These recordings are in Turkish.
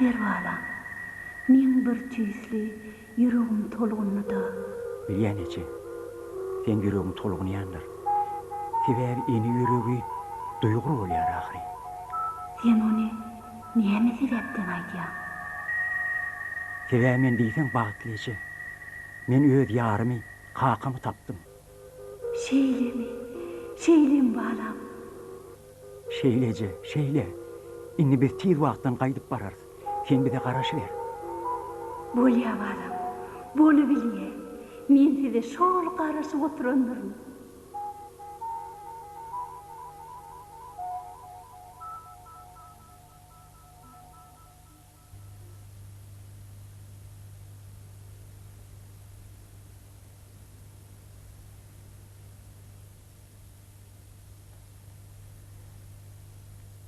ber bala. Men bir tüysli, yüreğim tolgunlu da. Bilýän eçe. Sen yüregiň tolguny ýandyr. Sebäbi eni ýüregi duýgur bolýar ahry. Sen onu näme sebepden aýdýan? Sebäbi men diýsen bagtly eçe. Men öz ýarymy, kakamy tapdym. Şeýlemi, şeýlem balam. Şeýleje, şeýle. Inni biz tiz wagtdan gaýdyp bararys. Sen bize garaşy ber. Bolýa balam, bolu bilýe. Men size şol garaşyp oturandyryn.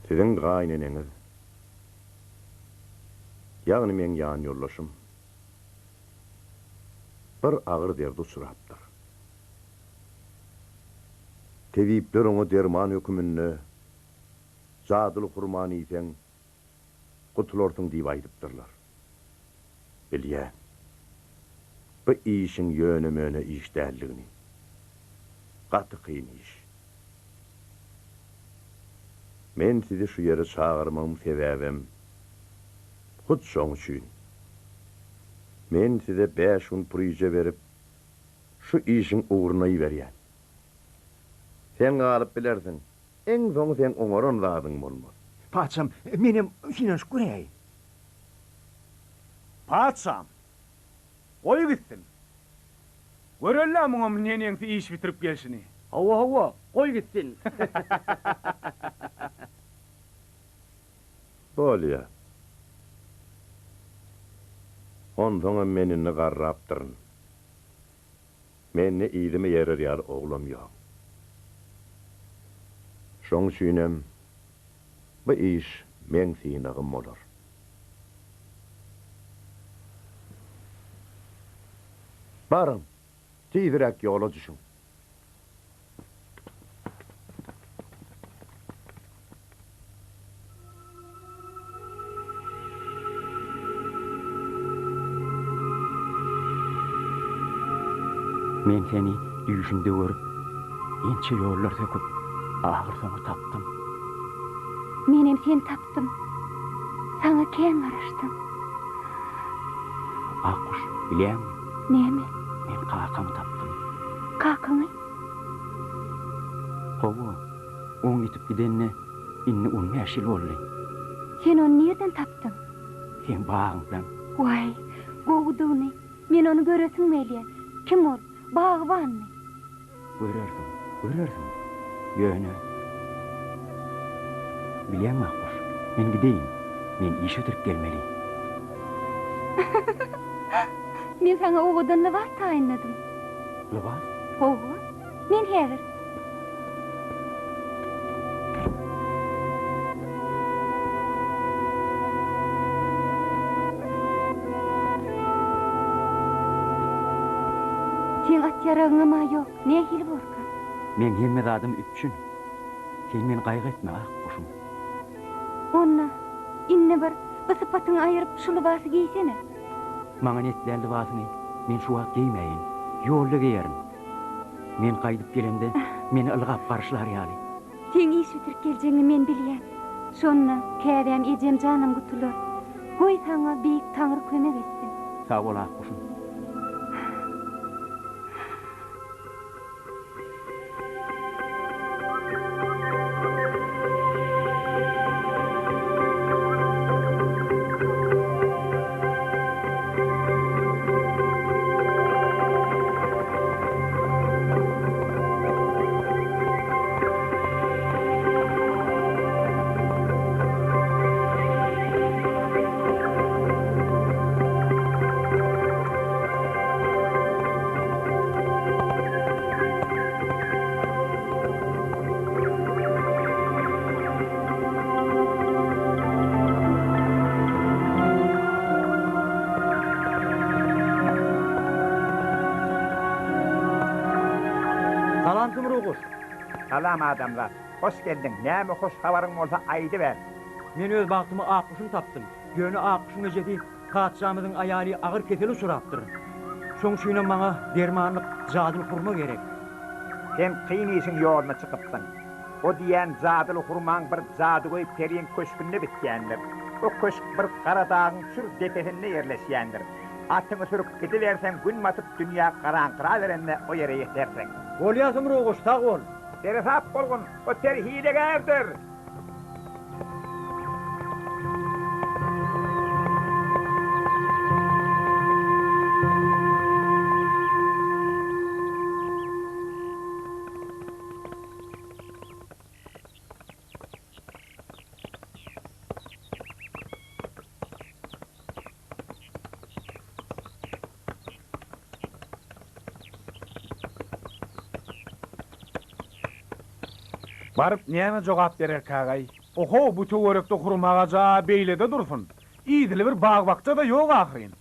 Sizin gaýneneniz. Ýagny men ýan ýollaşym. Bir agyr derdi surapdyr. Tebipler onu derman hökümünde zadyl kurman isen gutulorsun diýip aýdypdyrlar. Bilýä. Bu işin ýöne möne iş däldigini. Gaty kyn iş. Men sizi şu yere çağırmam sebäbim şoň üçin. Men size 5 gün pryje berip şu işin uğruna berýän. Sen galyp bilersin. Eň soň sen oňaran zadyň bolmaz. Paçam, menem finanş guräý. Patsam. Oy gitsin. Görellä muňa menen iş bitirip gelşini. Hawa hawa, goý gitsin. Bolýa. Ondan menini garrapdyryn. Menne ýylymy ýerer ýar oglam ýok. Şoň üçinem bu iş men sinagym bolar. Barın, tiydirek yola düşün. Seni düşünde görüp, ençe ýollar söküp, agyr soňy tapdym. Menem sen tapdym. Sana kän garaşdym. Aquş, bilýärmi? Näme? Men kakamy tapdym. Kakamy? Hawa, oň gitip gidenne inni ulmaýaşyl boldy. Sen onu nereden tapdın? Sen bagyňdan Vay, goguduny. Men onu göresin melýär. Kim ol? Bagwanmy? görersin, görersin. Ýöne. Bilýärmi Aquş? Men gideýin. Men iş ötürüp gelmeli. Men sana ogudan lewat taýynladym. Lubas, Ogu, men häzir. Yaraňyma ýok, ne hil borka? Men hemme radym üçin. Sen men gaýgy etme, ah, ak guşum. Onna, inne bir bu sypatyny aýryp şu libasy giysene. Maňa netlendi wasyny, men şu wagt giýmeýin. Ýolda giýerim. Men gaýdyp gelende meni ılgap garşylar ýaly. Sen iş bitirip geljeňini men bilýän. Şonda kädem ejem janam gutulur. Goý sana beýik taňyr kömek etsin. Sag ol, ah, ak guşum. Salam adamlar. Hoş geldin. Näme hoş habaryň bolsa aýdy ber. Men öz bagtymy Aquşum tapdym. Gönü akışına jedi padşamyzyň aýaly agyr keteli surapdyr. Şoň şüýne maňa dermanlyk jadyl kurma gerek. Sen kıyın işin yoluna çıkıpsın. O diyen zadılı hurman bir zadıgoy periyen köşkünde bitkendir. O köşk bir karadağın sür tepesinde yerleşyendir. Atını sürüp gidiversen gün batıp dünya karankıra verenle o yere yetersen. Bolýasym roguş tag ol. Tere saapolkon, och siellä hiidekäätör! Barıp näme jogap berer kagay? Oho, bu töwerekde hurmaga ja beýlede dursun. İýdili bir bag bakça da ýok ahyryn.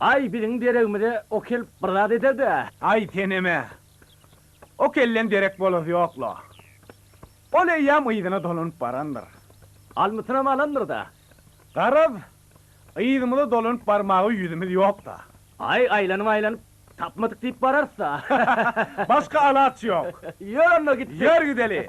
Ay biziň deregimde o kelip birlad eder-de. Ay teneme. O kellen derek bolar ýokla. Ole ýam ýygyna dolunyp barandyr. Almytyna malandyr da. Garab, ýygymda dolunyp barmagy ýüzümiz ýok da. Ay aýlanyp aýlanyp tapmadyk diýip bararsa. Başka alat ýok. Ýör onda gitdi. Yer gideli.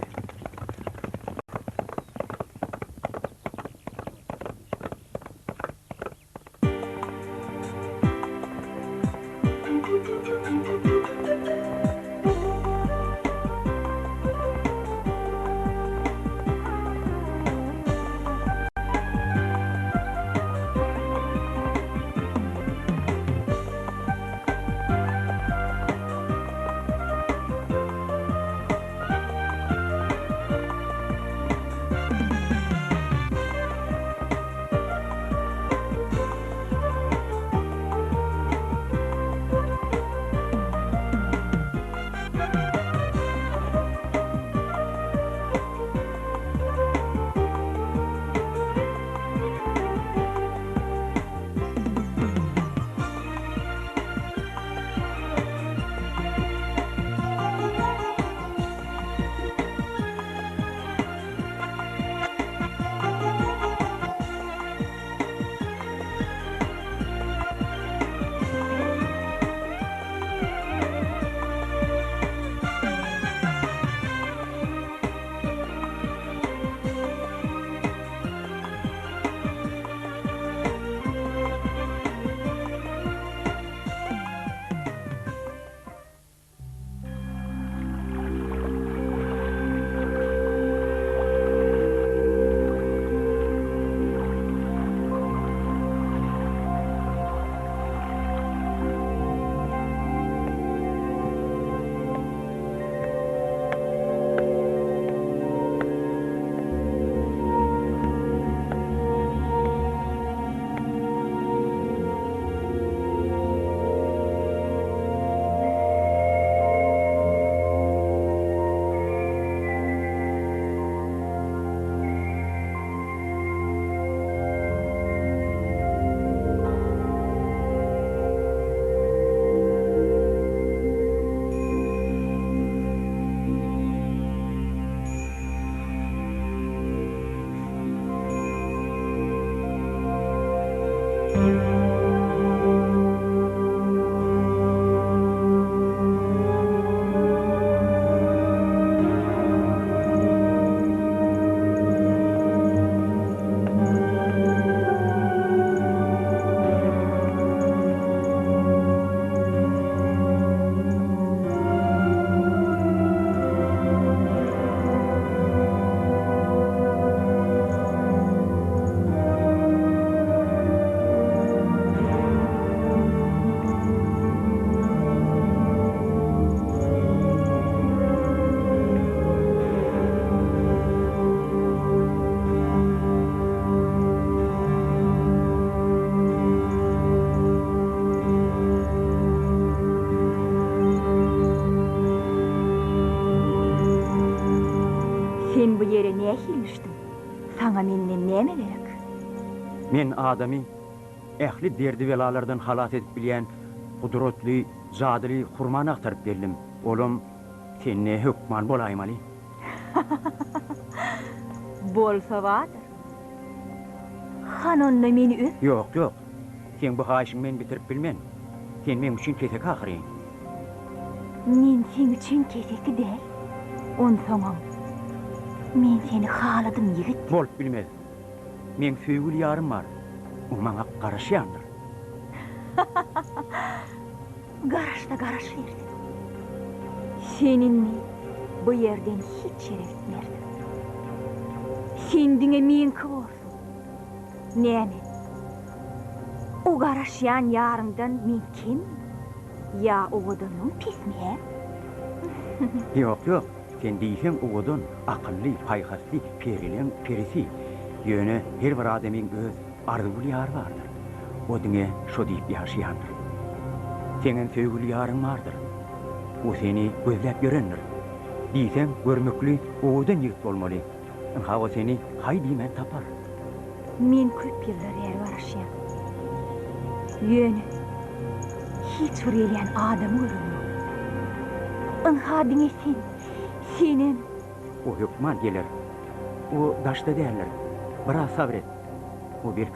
Sen bu yere niye hilmiştin? Sana menden neme gerek? Men adamy ähli derdi belalardan halat edip bilýän gudratly, jadyly hurman aktaryp berdim. Olam senne hükman bolaýmaly. Bolsa vardır. Han onunla meni öp. Yok, yok. Sen bu haýyşyň men bitirip bilmen. Sen men üçin kesek ahyryn. Men sen üçün keseki değil. On soňam. Men seni haladım yigit. Bolup bilmez. Men söýgül ýarym bar. O maňa garaşýandyr. Garaşda garaş verdi. Seninle bu yerden hiç yere gitmerdim. Kendine min kıvırsın. Neyme? O garaşyan yarından min kim? Ya o odunun pis mi he? Yok, yok. Sen diýsen uwudun akylly, paýhasly, perilen perisi. Ýöne her bir adamyň öz arzuly ýary bardyr. O diňe şo diýip ýaşaýandyr. Senin söýgüli ýaryň bardyr. O seni gözläp görendir. Diýsen görmekli uwudan ýigit bolmaly. Ha o seni hay diýmen tapar. Men köp yıllar yer garaşyan. Yönü. Hiç ureleyen adamı görürüm. Anha dine sen. Senin. O hükman gelir. O daşta derler. Biraz sabret. O bir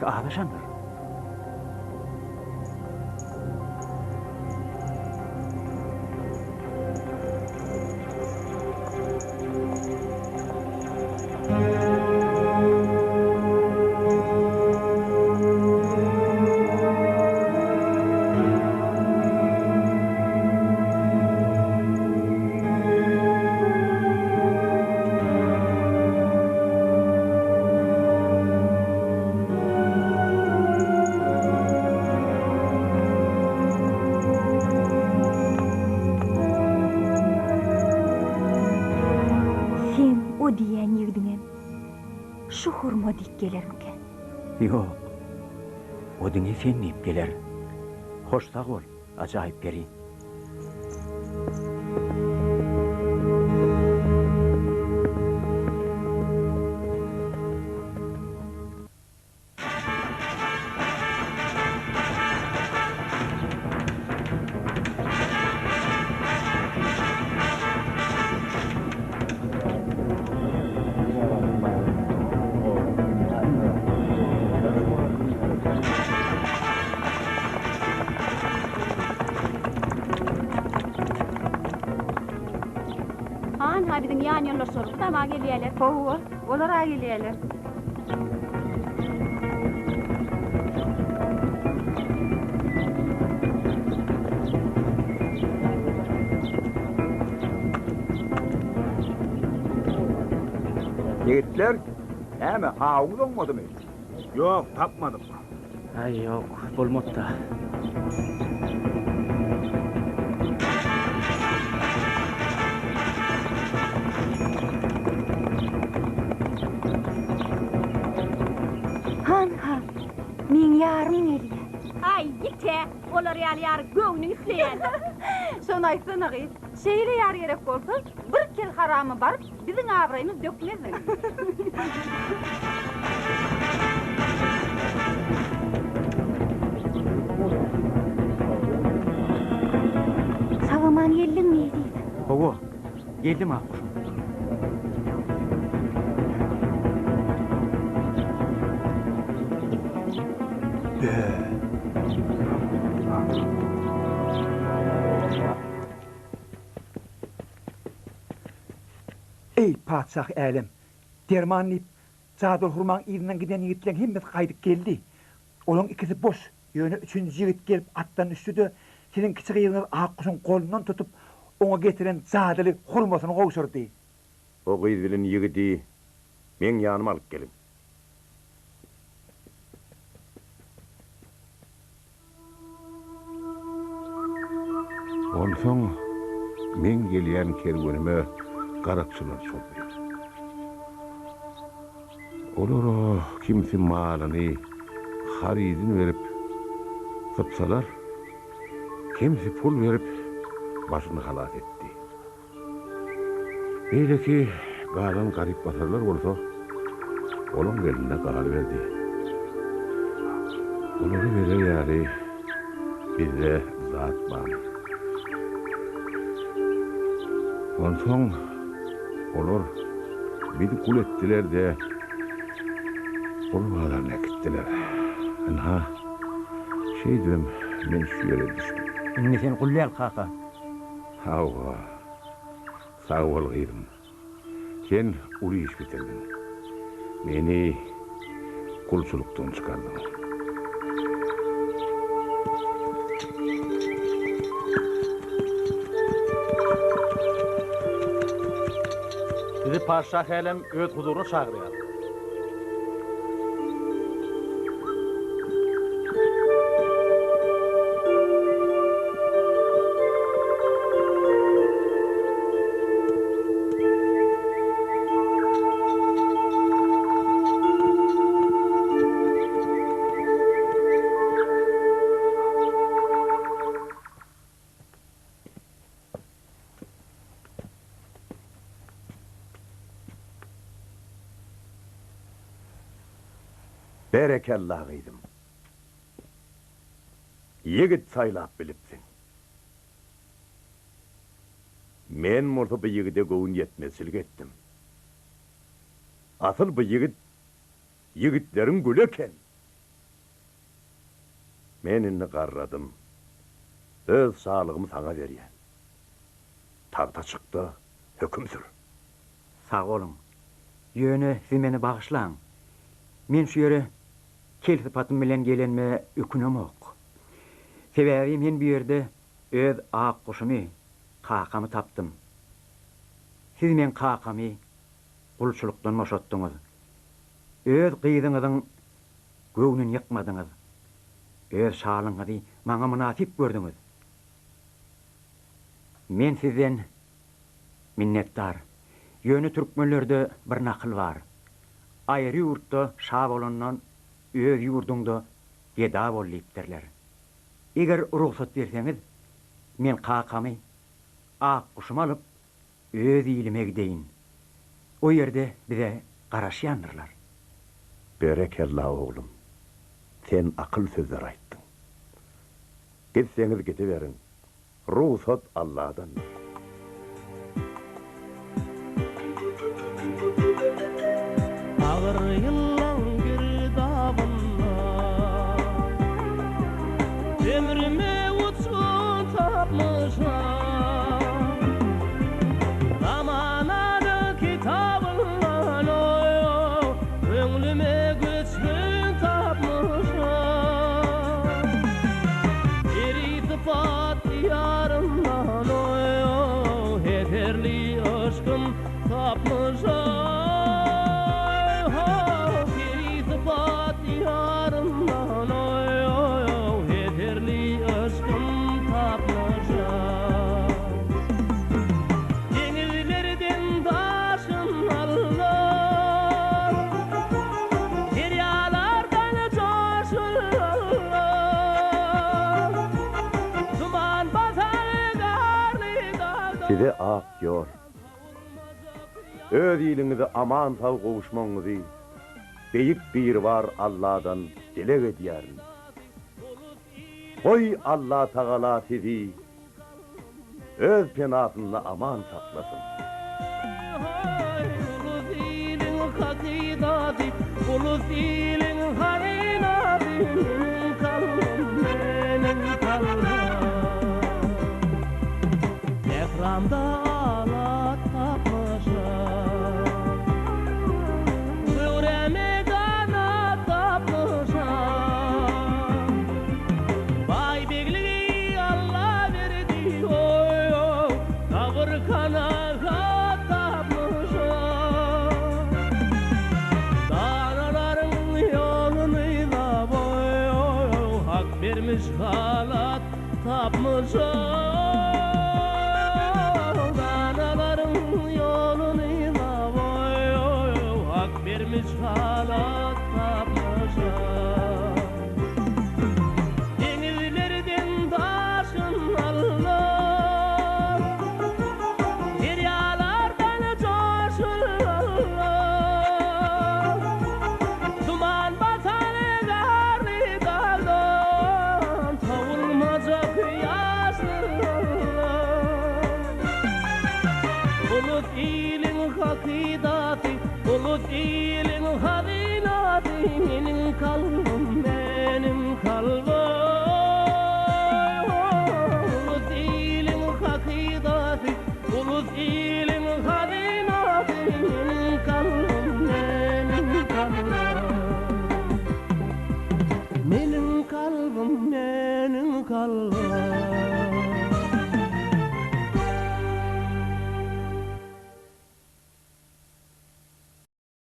Yok. O diňe sen diýip geler. Hoş sag bol. Ajaýyp geri. Han habidin yan yollar sorup da ma geliyeler. Howa, olar aýylýarlar. Yigitler, näme haýyň olmadymy? Yok tapmadım. Ay yok, bolmapda. Han Yarım nerede? Ay gite, olar ýaly ýar göwnü üsleýän. Şonu aýtsana gys. Şeýle ýar gerek bolsa, bir kel haramy baryp, biziň abraýymyz dökmezdi. Sagaman yellin nerede? Howo. Geldim akşam. Ey patsah älim. Dermanlyp Zadul Hurman ýerinden giden ýigitleň hemmet gaýdyp geldi. Olaň ikisi boş. Ýöne üçüncü ýigit gelip attan düşdü senin kiçik ýerine ak kuşun golundan tutup oňa getiren Zadyly hurmasyny gowşurdy. O gyz bilen ýigidi men ýanyma alyp gelin. Onsoň men gelýän kerwenime garakçylar çöpdi. Olara kimsi malyny haridin berip satsalar, kimsi pul berip başyny halat etdi. Beýle ki, galan garip basarlar bolsa, olaň eline galy berdi. Onları bere ýaly bizde zat bar. Onsoň olar bizi kul etdiler de gitti. gittiler. Ha, şey diyorum, men şu yere düştüm. Inni sen gullal kaka. Hava, sağ ol gıydım. Sen ulu iş bitirdin. Beni kulçuluktan çıkardın. Bizi paşşah elem öz huzuruna çağırıyor. Berekallah gıydım. Yigit saylap bilipsin. Men murtu bu yigide goğun yetmesil ettim. Asıl bu yigit, yigitlerin gülöken. Men inni qarradım. Öz sağlığımı sana veriyen. Tağda çıktı, hüküm sür. Sağ olun. Yönü siz bağışlan. Men şu yere келсіпатын білен келенме үкінім оқ. Себәбі мен бүйерді өз ақ құшымы, қақамы таптым. Сіз мен қақамы құлшылықтың мошаттыңыз. Өз қиыдыңыздың көңін якмадыңыз Өз шалыңызды маңа мұнатип көрдіңіз. Мен сізден миннетдар Yönü türkmölörde bir nakıl бар. Ayrı öz yurdunda geda bollayıp derler. Eger ruhsat verseniz, men kakamy, ak kuşumu alıp, öz ilime gideyin. O yerde bize garaşyandırlar. Berekallah oğlum. Sen akıl sözler ayttın. Gitseniz gidiverin. Ruhsat Allah'dan. Heterli aşkım tapmışam Bir itifat Öz ilinizi aman sağ kavuşmaňyzy beyik bir var Allah'dan dilek edýärin. Oy Allah Taala sizi öz penasında aman saklasın. Ulu dilin hakikati vermiş halat tapmışam Danaların yolunu oy oy Hak vermiş halat ilin hakidati Bulut ilin hazinati Benim kalbim